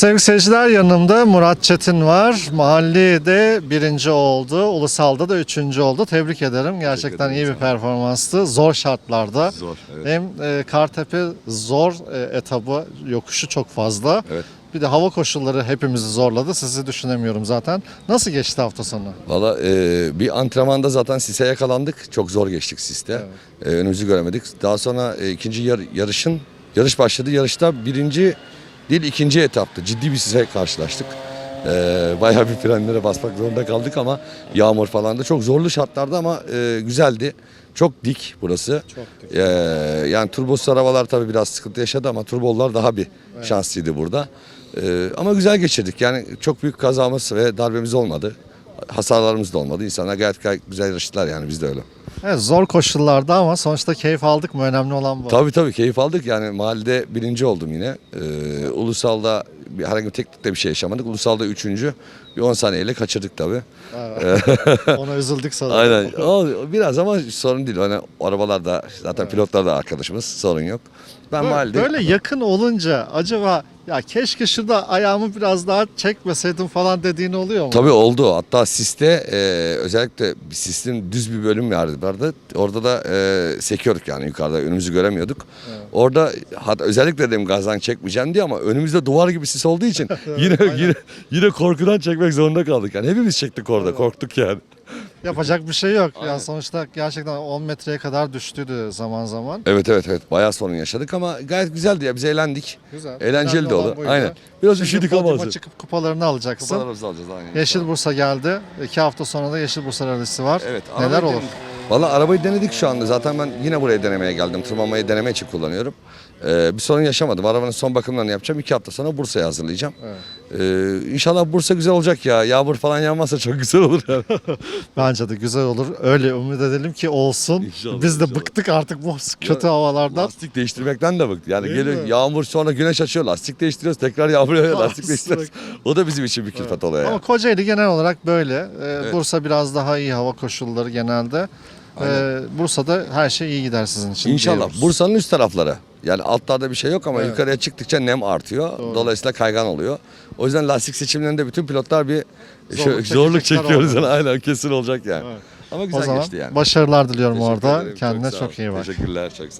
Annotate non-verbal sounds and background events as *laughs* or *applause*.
Sevgili seyirciler yanımda Murat Çetin var. Mahallede birinci oldu. Ulusalda da üçüncü oldu. Tebrik ederim. Gerçekten ederim, iyi bir ol. performanstı. Zor şartlarda. Zor. Evet. Hem e, Kartepe zor e, etabı, yokuşu çok fazla. Evet. Bir de hava koşulları hepimizi zorladı. Sizi düşünemiyorum zaten. Nasıl geçti hafta sonu? Valla e, bir antrenmanda zaten sise yakalandık. Çok zor geçtik siste. E, önümüzü göremedik. Daha sonra e, ikinci yar- yarışın yarış başladı. Yarışta birinci değil ikinci etaptı. Ciddi bir sise karşılaştık. E, bayağı bir frenlere basmak zorunda kaldık ama yağmur falan da çok zorlu şartlarda ama e, güzeldi. Çok dik burası. Çok E, yani turbosuz arabalar tabii biraz sıkıntı yaşadı ama turbollar daha bir şanslıydı burada. E, ama güzel geçirdik. Yani çok büyük kazamız ve darbemiz olmadı. Hasarlarımız da olmadı. İnsanlar gayet, gayet güzel yarıştılar yani biz de öyle. Evet, zor koşullarda ama sonuçta keyif aldık mı? Önemli olan bu. Tabii tabii keyif aldık. Yani mahallede birinci oldum yine. Ee, Ulusal'da bir, herhangi bir teknikte bir şey yaşamadık. Ulusal'da üçüncü. Bir 10 saniyeyle kaçırdık tabii. *laughs* Ona üzüldük sana. Aynen. O, biraz ama sorun değil. Hani arabalar da zaten pilotlar da arkadaşımız. Sorun yok. Ben Böyle, mahallede... böyle yakın olunca acaba ya keşke şurada ayağımı biraz daha çekmeseydim falan dediğin oluyor mu? Tabii oldu. Hatta siste e, özellikle sistin düz bir bölüm vardı. Orada da e, sekiyorduk yani yukarıda önümüzü göremiyorduk. Orada hatta özellikle dedim gazdan çekmeyeceğim diye ama önümüzde duvar gibi sis olduğu için *laughs* yine yine yine korkudan çekmek zorunda kaldık. Yani hepimiz çektik orada. Korktuk yani. Yapacak bir şey yok. Ya sonuçta gerçekten 10 metreye kadar düştüydü zaman zaman. Evet evet evet. Bayağı sorun yaşadık ama gayet güzeldi ya. Biz eğlendik. Güzel. Eğlenceli Önemli de olan oldu. buydu. Aynen. Biraz Şimdi üşüdük ama. podyuma çıkıp kupalarını alacaksın. Kupalarımızı alacağız aynen. Yeşil Bursa geldi. İki hafta sonra da Yeşil Bursa rallisi var. Evet. Neler arabayı olur? denedik. Valla arabayı denedik şu anda. Zaten ben yine buraya denemeye geldim. Tırmanmayı deneme için kullanıyorum. Ee, bir sorun yaşamadım. Arabanın son bakımlarını yapacağım. İki hafta sonra Bursa'ya hazırlayacağım. Evet. Ee, inşallah Bursa güzel olacak ya. Yağmur falan yağmazsa çok güzel olur. Yani. *laughs* Bence de güzel olur. Öyle ümit edelim ki olsun. İnşallah, Biz de inşallah. bıktık artık bu kötü havalardan. lastik değiştirmekten de bıktı. Yani Değil geliyor mi? yağmur sonra güneş açıyor. Lastik değiştiriyoruz. Tekrar yağmur yağıyor. Lastik değiştiriyoruz. *laughs* O da bizim için bir külfet oluyor. Ama Yani. Kocaeli genel olarak böyle. Ee, Bursa biraz daha iyi hava koşulları genelde. Ee, Bursa'da her şey iyi gider sizin için. İnşallah. diyoruz. Bursa'nın üst tarafları. Yani altlarda bir şey yok ama yukarıya çıktıkça nem artıyor. Dolayısıyla kaygan oluyor. O yüzden lastik seçimlerinde bütün pilotlar bir Zorluk zorluk, zorluk çekecekler çekiyoruz. Yani. *laughs* Aynen kesin olacak yani. Ama O güzel zaman geçti yani. başarılar diliyorum Teşekkür orada. ederim. Kendine sağ çok, iyi bak. Teşekkürler. Çok sağ ol.